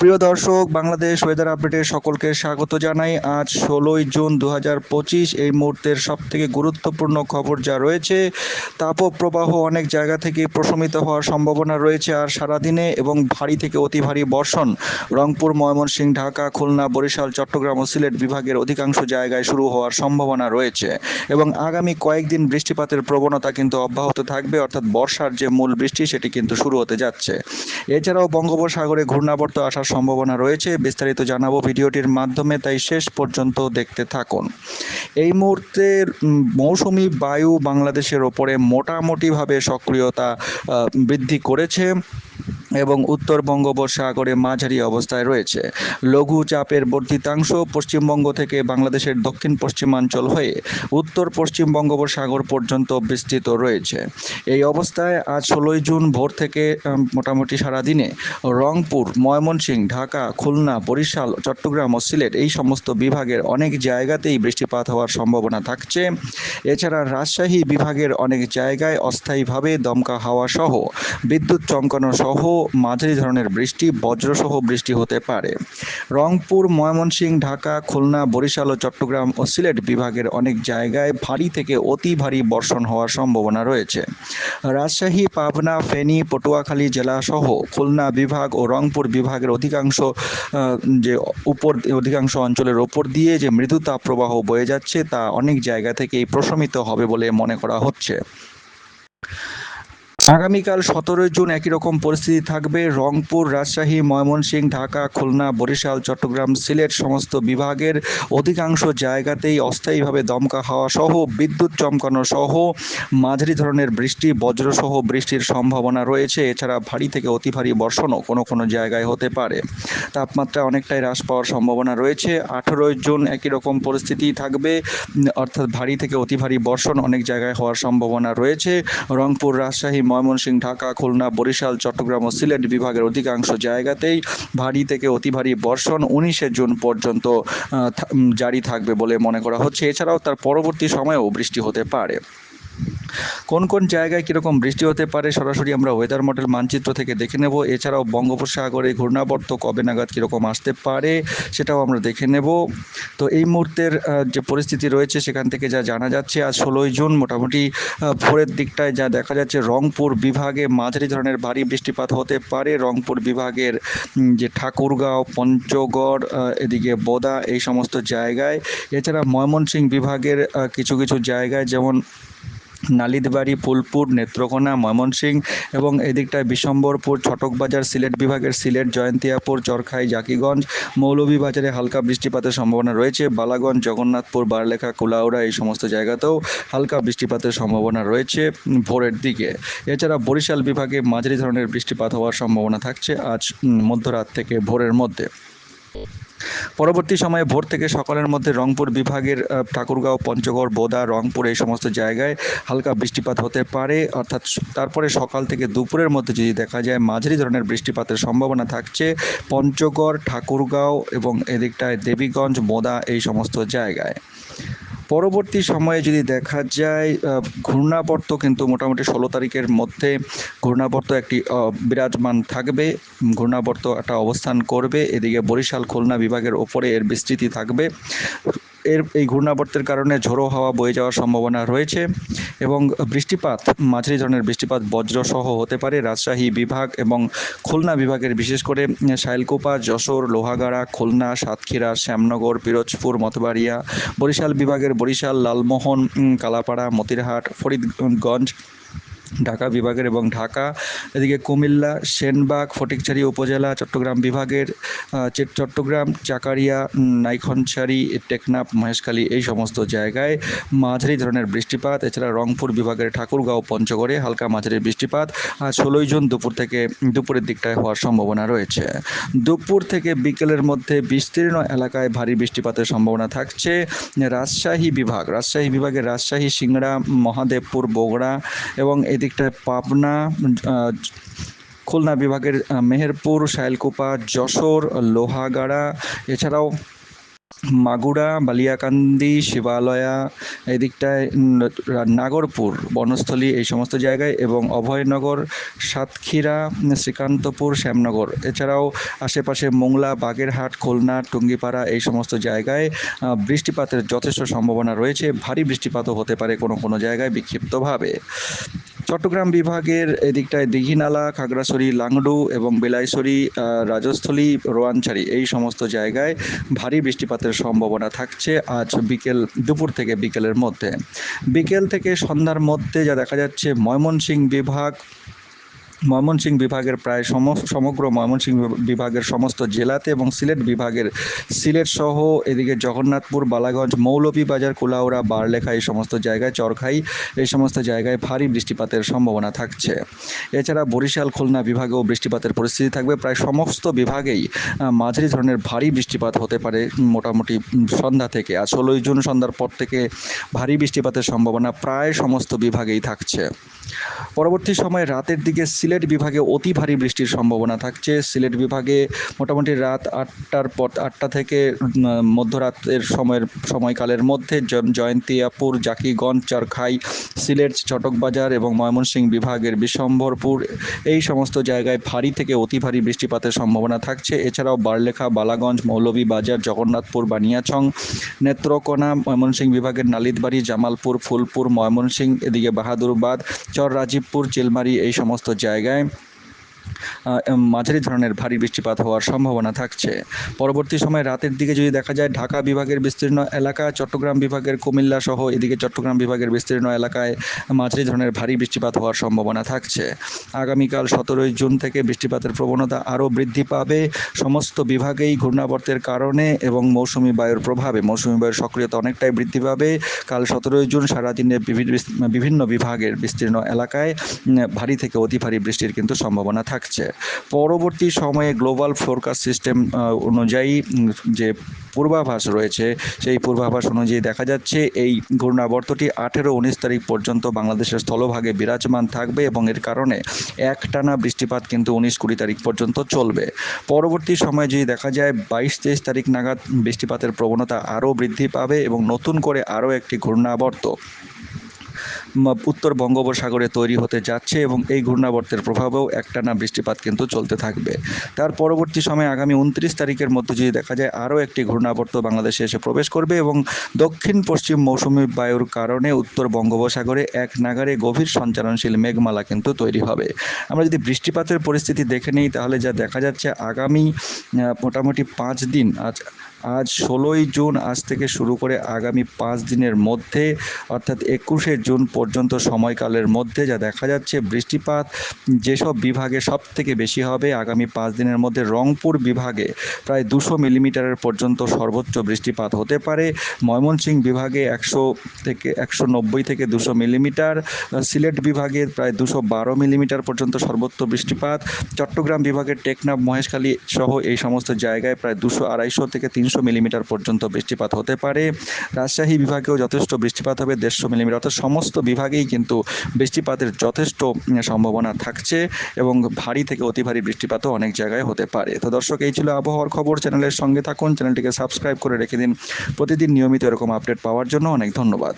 প্রিয় দর্শক, বাংলাদেশ ওয়েদার আপডেটে সকলকে স্বাগত জানাই। আজ ষোলোই জুন দু পঁচিশ, এই মুহূর্তের সব থেকে গুরুত্বপূর্ণ খবর যা রয়েছে, তাপপ্রবাহ অনেক জায়গা থেকে প্রশমিত হওয়ার সম্ভাবনা রয়েছে আর সারাদিনে এবং ভারী থেকে অতি ভারী বর্ষণ। রংপুর, ময়মনসিংহ, ঢাকা, খুলনা, বরিশাল, চট্টগ্রাম ও সিলেট বিভাগের অধিকাংশ জায়গায় শুরু হওয়ার সম্ভাবনা রয়েছে এবং আগামী কয়েকদিন বৃষ্টিপাতের প্রবণতা কিন্তু অব্যাহত থাকবে, অর্থাৎ বর্ষার যে মূল বৃষ্টি সেটি কিন্তু শুরু হতে যাচ্ছে। এছাড়াও বঙ্গোপসাগরে ঘূর্ণাবর্ত আসার সম্ভাবনা রয়েছে, বিস্তারিত জানাব ভিডিওটির মাধ্যমে, তাই শেষ পর্যন্ত দেখতে থাকুন। এই মুহূর্তে মৌসুমি বায়ু বাংলাদেশের ওপরে মোটামুটিভাবে সক্রিয়তা বৃদ্ধি করেছে। এবং উত্তর বঙ্গোপসাগরে মাঝারি অবস্থায় রয়েছে। লঘু চাপের বর্ধিতাংশ পশ্চিমবঙ্গ থেকে বাংলাদেশের দক্ষিণ পশ্চিমাঞ্চল হয়ে উত্তর পশ্চিম বঙ্গোপসাগর পর্যন্ত বিস্তৃত রয়েছে। এই অবস্থায় আজ ষোলোই জুন ভোর থেকে মোটামুটি সারাদিনে রংপুর, ময়মনসিংহ, ঢাকা, খুলনা, বরিশাল, চট্টগ্রাম ও সিলেট এই সমস্ত বিভাগের অনেক জায়গাতেই বৃষ্টিপাত হওয়ার সম্ভাবনা থাকছে। এছাড়া রাজশাহী বিভাগের অনেক জায়গায় অস্থায়ীভাবে দমকা হাওয়া সহ বিদ্যুৎ চমকানো সহ মাঝারি ধরনের বৃষ্টি, বজ্রসহ বৃষ্টি হতে পারে। রংপুর, ময়মনসিংহ, ঢাকা, খুলনা, বরিশাল ও চট্টগ্রাম ও সিলেট বিভাগের অনেক জায়গায় ভারী থেকে অতি ভারী বর্ষণ হওয়ার সম্ভাবনা রয়েছে। রাজশাহী, পাবনা, ফেনী, পটুয়াখালী জেলা সহ খুলনা বিভাগ ও রংপুর বিভাগের অধিকাংশ যে উপর, অধিকাংশ অঞ্চলের ওপর দিয়ে যে মৃদু তাপপ্রবাহ বয়ে যাচ্ছে তা অনেক জায়গা থেকেই প্রশমিত হবে বলে মনে করা হচ্ছে। আগামীকাল সতেরোই জুন একই রকম পরিস্থিতি থাকবে। রংপুর, রাজশাহী, ময়মনসিংহ, ঢাকা, খুলনা, বরিশাল, চট্টগ্রাম, সিলেট সমস্ত বিভাগের অধিকাংশ জায়গাতেই অস্থায়ীভাবে দমকা হাওয়া সহ বিদ্যুৎ চমকানো সহ মাঝারি ধরনের বৃষ্টি বজ্রসহ বৃষ্টির সম্ভাবনা রয়েছে। এছাড়া ভারী থেকে অতি ভারী বর্ষণও কোনো কোনো জায়গায় হতে পারে। তাপমাত্রা অনেকটাই হ্রাস পাওয়ার সম্ভাবনা রয়েছে। আঠেরোই জুন একই রকম পরিস্থিতি থাকবে, অর্থাৎ ভারী থেকে অতি ভারী বর্ষণ অনেক জায়গায় হওয়ার সম্ভাবনা রয়েছে। রংপুর, রাজশাহী ময়মনসিংহ, ঢাকা, খুলনা, বরিশাল, চট্টগ্রাম ও সিলেট বিভাগের অধিকাংশ জায়গাতেই ভারী থেকে অতি ভারী বর্ষণ উনিশে জুন পর্যন্ত জারি থাকবে বলে মনে করা হচ্ছে। এছাড়াও তার পরবর্তী সময়েও বৃষ্টি হতে পারে। কোন কোন জায়গায় কীরকম বৃষ্টি হতে পারে সরাসরি আমরা ওয়েদার মডেল মানচিত্র থেকে দেখে নেব। এছাড়াও বঙ্গোপসাগরে ঘূর্ণাবর্ত কবে নাগাদ কীরকম আসতে পারে সেটাও আমরা দেখে নেব। তো এই মুহূর্তের যে পরিস্থিতি রয়েছে সেখান থেকে যা জানা যাচ্ছে, আজ ষোলোই জুন মোটামুটি ভোরের দিকটায় যা দেখা যাচ্ছে রংপুর বিভাগে মাঝারি ধরনের ভারী বৃষ্টিপাত হতে পারে। রংপুর বিভাগের যে ঠাকুরগাঁও, পঞ্চগড় এদিকে বোদা এই সমস্ত জায়গায়। এছাড়া ময়মনসিংহ বিভাগের কিছু কিছু জায়গায় যেমন নালিতবাড়ি ফুলপুর, নেত্রকোনা, ময়মনসিংহ এবং এদিকটায় বিশম্বরপুর, ছটকবাজার, সিলেট বিভাগের সিলেট, জয়ন্তিয়াপুর, চরখাই, জাকিগঞ্জ, মৌলভীবাজারে হালকা বৃষ্টিপাতের সম্ভাবনা রয়েছে। বালাগঞ্জ, জগন্নাথপুর, বারলেখা, কুলাউড়া এই সমস্ত জায়গাতেও হালকা বৃষ্টিপাতের সম্ভাবনা রয়েছে ভোরের দিকে। এছাড়া বরিশাল বিভাগে মাঝারি ধরনের বৃষ্টিপাত হওয়ার সম্ভাবনা থাকছে আজ মধ্যরাত থেকে ভোরের মধ্যে। পরবর্তী সময়ে ভোর থেকে সকালের মধ্যে রংপুর বিভাগের ঠাকুরগাঁও, পঞ্চগড়, বোদা, রংপুর এই সমস্ত জায়গায় হালকা বৃষ্টিপাত হতে পারে। অর্থাৎ তারপরে সকাল থেকে দুপুরের মধ্যে যদি দেখা যায় মাঝারি ধরনের বৃষ্টিপাতের সম্ভাবনা থাকছে, পঞ্চগড়, ঠাকুরগাঁও এবং এদিকটায় দেবীগঞ্জ, বোদা এই সমস্ত জায়গায়। পরবর্তী সময়ে যদি দেখা যায় ঘূর্ণাবর্ত কিন্তু মোটামুটি ষোলো তারিখের মধ্যে ঘূর্ণাবর্ত একটি বিরাজমান থাকবে। ঘূর্ণাবর্ত একটা অবস্থান করবে। এদিকে বরিশাল খুলনা বিভাগের ওপরে এর বিস্তৃতি থাকবে। এর এই ঘূর্ণাবর্তের কারণে ঝোড়ো হাওয়া বয়ে যাওয়ার সম্ভাবনা রয়েছে এবং বৃষ্টিপাত, মাঝারি ধরনের বৃষ্টিপাত বজ্রসহ হতে পারে। রাজশাহী বিভাগ এবং খুলনা বিভাগের বিশেষ করে শাইলকোপা, যশোর, লোহাগাড়া, খুলনা, সাতক্ষীরা, শ্যামনগর, পিরোজপুর মতবাড়িয়া বরিশাল বিভাগের বরিশাল, লালমোহন কালাপাড়া, মতিরহাট, ফরিদগঞ্জ ঢাকা বিভাগের এবং ঢাকা, এদিকে কুমিল্লা, সেনবাগ, ফটিকছড়ি উপজেলা, চট্টগ্রাম বিভাগের চট্টগ্রাম, চাকারিয়া নাইখনছড়ি, টেকনাফ, মহেশখালী এই সমস্ত জায়গায় মাঝারি ধরনের বৃষ্টিপাত। এছাড়া রংপুর বিভাগের ঠাকুরগাঁও, পঞ্চগড়ে হালকা মাঝারি বৃষ্টিপাত। আর ষোলোই জুন দুপুর থেকে, দুপুরের দিকটায় হওয়ার সম্ভাবনা রয়েছে। দুপুর থেকে বিকেলের মধ্যে বিস্তীর্ণ এলাকায় ভারী বৃষ্টিপাতের সম্ভাবনা থাকছে। রাজশাহী বিভাগ, রাজশাহী বিভাগের রাজশাহী, সিংড়া, মহাদেবপুর, বগুড়া এবং এদিকটায় পাবনা খুলনা বিভাগের মেহেরপুর, শাইলকুপা, যশোর, লোহাগাড়া, এছাড়াও মাগুরা, বালিয়াকান্দি, শিবালয়া, এদিকটায় নাগরপুর, বনস্থলী, এই সমস্ত জায়গায়, এবং অভয়নগর, সাতক্ষীরা, শ্রীকান্তপুর, শ্যামনগর। এছাড়াও আশেপাশে মোংলা, বাগেরহাট, খুলনা, টুঙ্গিপাড়া, এই সমস্ত জায়গায় বৃষ্টিপাতের যথেষ্ট সম্ভাবনা রয়েছে। ভারী বৃষ্টিপাতও হতে পারে কোনো কোনো জায়গায় বিক্ষিপ্তভাবে। চট্টগ্রাম বিভাগের এদিকটায় দিঘিনালা, খাগড়াছড়ি, লাংডু এবং বেলাইছড়ি রাজস্থলী রোয়াংছড়ি এই সমস্ত জায়গায় ভারী বৃষ্টিপাতের সম্ভাবনা থাকছে আজ বিকেল দুপুর থেকে বিকেলের মধ্যে। বিকেল থেকে সন্ধ্যার মধ্যে যা দেখা যাচ্ছে ময়মনসিং বিভাগ ময়মনসিংহ বিভাগের প্রায় সম সমগ্র ময়মনসিংহ বিভাগের সমস্ত জেলাতে এবং সিলেট বিভাগের, সিলেট সহ এদিকে জগন্নাথপুর, বালাগঞ্জ, মৌলভীবাজার, কুলাউড়া, বারলেখা এই সমস্ত জায়গায় চরখাই, এই সমস্ত জায়গায় ভারী বৃষ্টিপাতের সম্ভাবনা থাকছে। এছাড়া বরিশাল, খুলনা বিভাগেও বৃষ্টিপাতের পরিস্থিতি থাকবে। প্রায় সমস্ত বিভাগেই মাঝারি ধরনের ভারী বৃষ্টিপাত হতে পারে মোটামুটি সন্ধ্যা থেকে। আর ষোলোই জুন সন্ধ্যার পর থেকে ভারী বৃষ্টিপাতের সম্ভাবনা প্রায় সমস্ত বিভাগেই থাকছে। পরবর্তী সময়ে রাতের দিকে সিলেট বিভাগে অতি ভারী বৃষ্টির সম্ভাবনা থাকছে। সিলেট বিভাগে মোটামুটি রাত আটটার পর, আটটা থেকে মধ্যরাতের সময়ের, সময়কালের মধ্যে জয়ন্তিয়াপুর, জাকিগঞ্জ, চরখাই, সিলেট, চটকবাজার এবং ময়মনসিংহ বিভাগের বিশ্বম্ভরপুর এই সমস্ত জায়গায় ভারী থেকে অতি ভারী বৃষ্টিপাতের সম্ভাবনা থাকছে। এছাড়াও বারলেখা, বালাগঞ্জ, মৌলভীবাজার, জগন্নাথপুর বানিয়াছং নেত্রকোনা ময়মনসিংহ বিভাগের নালিতবাড়ি, জামালপুর, ফুলপুর ময়মনসিংহ এদিকে বাহাদুরবাদ চর রাজীবপুর চিলমারি, এই সমস্ত জায়গায় game. মাঝারি ধরনের ভারী বৃষ্টিপাত হওয়ার সম্ভাবনা থাকছে। পরবর্তী সময় রাতের দিকে যদি দেখা যায়, ঢাকা বিভাগের বিস্তীর্ণ এলাকা, চট্টগ্রাম বিভাগের কুমিল্লা সহ এদিকে চট্টগ্রাম বিভাগের বিস্তীর্ণ এলাকায় মাঝারি ধরনের ভারী বৃষ্টিপাত হওয়ার সম্ভাবনা থাকছে। আগামীকাল সতেরোই জুন থেকে বৃষ্টিপাতের প্রবণতা আরও বৃদ্ধি পাবে। সমস্ত বিভাগেই ঘূর্ণাবর্তের কারণে এবং মৌসুমি বায়ুর প্রভাবে। মৌসুমি বায়ুর সক্রিয়তা অনেকটাই বৃদ্ধি পাবে। কাল সতেরোই জুন সারাদিনে বিভি- বিভিন্ন বিভাগের বিস্তীর্ণ এলাকায় ভারী থেকে অতি ভারী বৃষ্টির কিন্তু সম্ভাবনা থাকছে। পরবর্তী সময়ে গ্লোবাল ফোরকাস্ট সিস্টেম অনুযায়ী যে পূর্বাভাস রয়েছে, সেই পূর্বাভাস অনুযায়ী দেখা যাচ্ছে, এই ঘূর্ণাবর্তটি আঠেরো উনিশ তারিখ পর্যন্ত বাংলাদেশের স্থলভাগে বিরাজমান থাকবে এবং এর কারণে একটানা বৃষ্টিপাত কিন্তু উনিশ কুড়ি তারিখ পর্যন্ত চলবে। পরবর্তী সময়ে যদি দেখা যায়, বাইশ তেইশ তারিখ নাগাদ বৃষ্টিপাতের প্রবণতা আরও বৃদ্ধি পাবে এবং নতুন করে আরও একটি ঘূর্ণাবর্ত উত্তর বঙ্গোপসাগরে তৈরি হতে যাচ্ছে এবং এই ঘূর্ণাবর্তের প্রভাবেও একটানা বৃষ্টিপাত কিন্তু চলতে থাকবে। তার পরবর্তী সময়ে আগামী উনত্রিশ তারিখের মধ্যে যদি দেখা যায়, আরও একটি ঘূর্ণাবর্ত বাংলাদেশে এসে প্রবেশ করবে এবং দক্ষিণ পশ্চিম মৌসুমি বায়ুর কারণে উত্তর বঙ্গোপসাগরে এক নাগারে গভীর সঞ্চালনশীল মেঘমালা কিন্তু তৈরি হবে। আমরা যদি বৃষ্টিপাতের পরিস্থিতি দেখে নিই, তাহলে যা দেখা যাচ্ছে, আগামী মোটামুটি পাঁচ দিন, আজ আজ ষোলোই জুন আজ থেকে শুরু করে আগামী পাঁচ দিনের মধ্যে, অর্থাৎ একুশে জুন পর্যন্ত সময়কালের মধ্যে যা দেখা যাচ্ছে, বৃষ্টিপাত যেসব বিভাগে সব থেকে বেশি হবে, আগামী পাঁচ দিনের মধ্যে রংপুর বিভাগে প্রায় দুশো মিলিমিটারের পর্যন্ত সর্বোচ্চ বৃষ্টিপাত হতে পারে। ময়মনসিংহ বিভাগে একশো থেকে একশো নব্বই থেকে দুশো মিলিমিটার, সিলেট বিভাগে প্রায় দুশো বারো মিলিমিটার পর্যন্ত সর্বোচ্চ বৃষ্টিপাত, চট্টগ্রাম বিভাগের টেকনাফ, মহেশখালী সহ এই সমস্ত জায়গায় প্রায় দুশো আড়াইশো থেকে তিনশো মিলিমিটার পর্যন্ত বৃষ্টিপাত হতে পারে। রাজশাহী বিভাগেও যথেষ্ট বৃষ্টিপাত হবে, দেড়শো মিলিমিটার। অর্থাৎ সমস্ত বিভাগেই কিন্তু বৃষ্টিপাতের যথেষ্ট সম্ভাবনা থাকছে এবং ভারী থেকে অতি ভারী বৃষ্টিপাতও অনেক জায়গায় হতে পারে। তো দর্শক, এই ছিল আবহাওয়ার খবর। চ্যানেলের সঙ্গে থাকুন, চ্যানেলটিকে সাবস্ক্রাইব করে রেখে দিন। প্রতিদিন নিয়মিত এরকম আপডেট পাওয়ার জন্য অনেক ধন্যবাদ।